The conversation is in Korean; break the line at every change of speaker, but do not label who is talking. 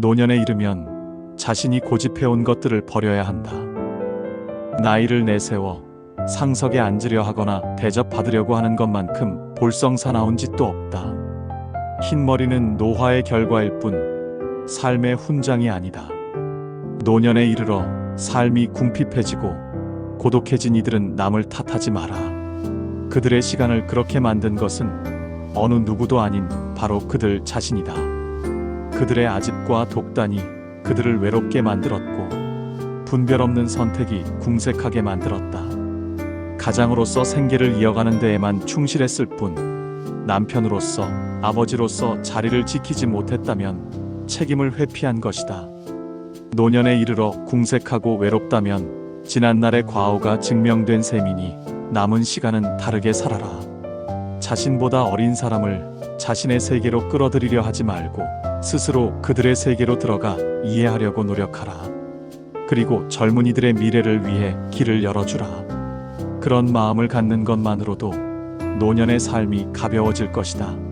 노년에 이르면 자신이 고집해온 것들을 버려야 한다. 나이를 내세워 상석에 앉으려 하거나 대접받으려고 하는 것만큼 볼썽사나운 짓도 없다. 흰머리는 노화의 결과일 뿐 삶의 훈장이 아니다. 노년에 이르러 삶이 궁핍해지고 고독해진 이들은 남을 탓하지 마라. 그들의 시간을 그렇게 만든 것은 어느 누구도 아닌 바로 그들 자신이다. 그들의 아집과 독단이 그들을 외롭게 만들었고 분별 없는 선택이 궁색하게 만들었다. 가장으로서 생계를 이어가는 데에만 충실했을 뿐 남편으로서 아버지로서 자리를 지키지 못했다면 책임을 회피한 것이다. 노년에 이르러 궁색하고 외롭다면 지난날의 과오가 증명된 셈이니 남은 시간은 다르게 살아라. 자신보다 어린 사람을 자신의 세계로 끌어들이려 하지 말고 스스로 그들의 세계로 들어가 이해하려고 노력하라. 그리고 젊은이들의 미래를 위해 길을 열어주라. 그런 마음을 갖는 것만으로도 노년의 삶이 가벼워질 것이다.